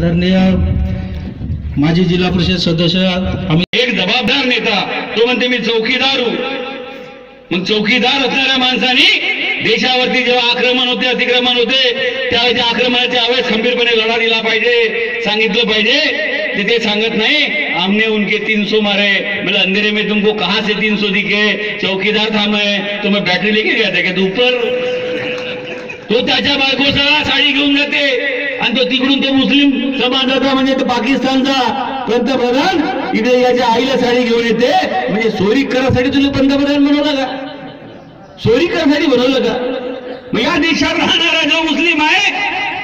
आदरणीय माजी जिल्हा परिषद सदस्य आम्ही एक जबाबदार नेता तो म्हणते मी चौकीदार मग चौकीदार असणाऱ्या माणसाने देशावरती जेव्हा आक्रमण होते अतिक्रमण होते त्यावेळी त्या आक्रमणाच्या वेळेस खंबीरपणे लढा दिला पाहिजे सांगितलं पाहिजे. ते ते सांगत नाही आमने उनके तीन सौ मारे बोले अंधेरे में तुमको कहाँ से तीन सौ दिखे? चौकीदार था मैं तो मैं बैटरी लेके गया था क्या तू ऊपर. तो त्याच्या बायकोसह साडी घेऊन जाते. आणि ते तिकडून ते मुस्लिम समाजाचा म्हणजे पाकिस्तानचा पंतप्रधान इथे याच्या आईला साडी घेऊन येते. म्हणजे चोरी करासाठी तुला पंतप्रधान बनवलं का? चोरी करासाठी बनवलं का? मग या देशात राहणारा जो मुस्लिम आहे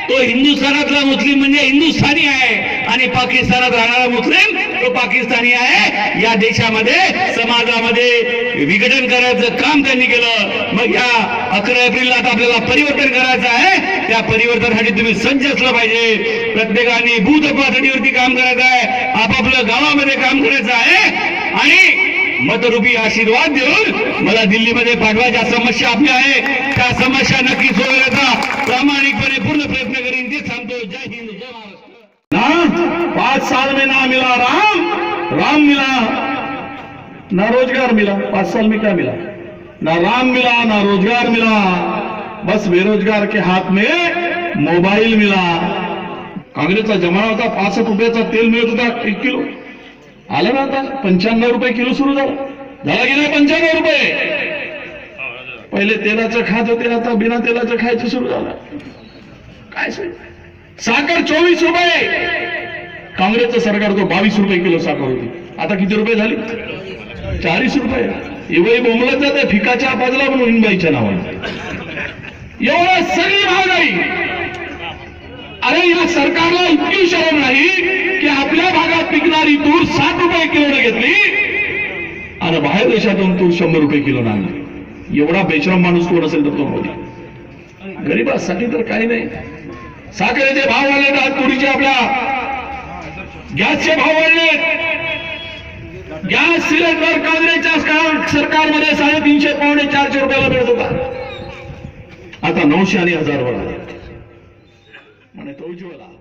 तो हिंदुस्थानातला मुस्लिम म्हणजे हिंदुस्थानी आहे. आणि पाकिस्तानात राहणारा मुस्लिम तो पाकिस्तानी आहे. या देशामध्ये समाजामध्ये विघटन करायचं काम त्यांनी केलं. मग या अकरा एप्रिलला आता आपल्याला परिवर्तन करायचं आहे. त्या परिवर्तनासाठी तुम्ही सज्ज असलं पाहिजे. प्रत्येकाने बूथ पातळीवरती काम करायचं आहे. आपापल्या गावामध्ये काम करायचं आहे. आणि मतरूपी आशीर्वाद देऊन मला दिल्लीमध्ये पाठवायच्या समस्या आपल्या आहे. त्या समस्या ना पांच साल में ना मिला राम राम मिला ना रोजगार मिला पांच साल में क्या मिला? ना राम मिला ना रोजगार मिला बस बेरोजगार के हाथ में मोबाइल मिला। काँग्रेसचा जमाना होता पासष्ट रुपयाचा तेल मिळत होता एक किलो. आलं ना आता पंच्याण्णव रुपये किलो सुरू झालं. झाला की नाही पंच्याण्णव रुपये? पहिले तेलाचं खात होते आता बिना तेलाचं खायचं सुरू झालं. काय सांग? साखर चोवीस रुपये. काँग्रेसचं सरकार तो बावीस रुपये किलो साखर होती. आता किती रुपये झाली? चाळीस रुपये. एवढी बोंबलत जाते फिकाच्या बाजूला म्हणून इनबाईच्या नावाने. एवढं सगळी महागाई अरे या सरकारला इतकी शरम नाही की आपल्या भागात पिकणारी तूर साठ रुपये किलोने घेतली. आणि बाहेर देशातून तूर शंभर रुपये किलो आणली एवढा बेशरम माणूस कोण असेल तर तो मोदी गरिबासाठी तर काही नाही. साखरेचे भाव वाढले आहेत तुरीचे आपल्या गॅसचे भाव वाढले गॅस सिलेंडर काँग्रेसच्या सरकारमध्ये साडेतीनशे पावणे चारशे रुपयाला मिळत होता. आता नऊशे आणि हजार वर आले. म्हणे तो उज्ज्वला.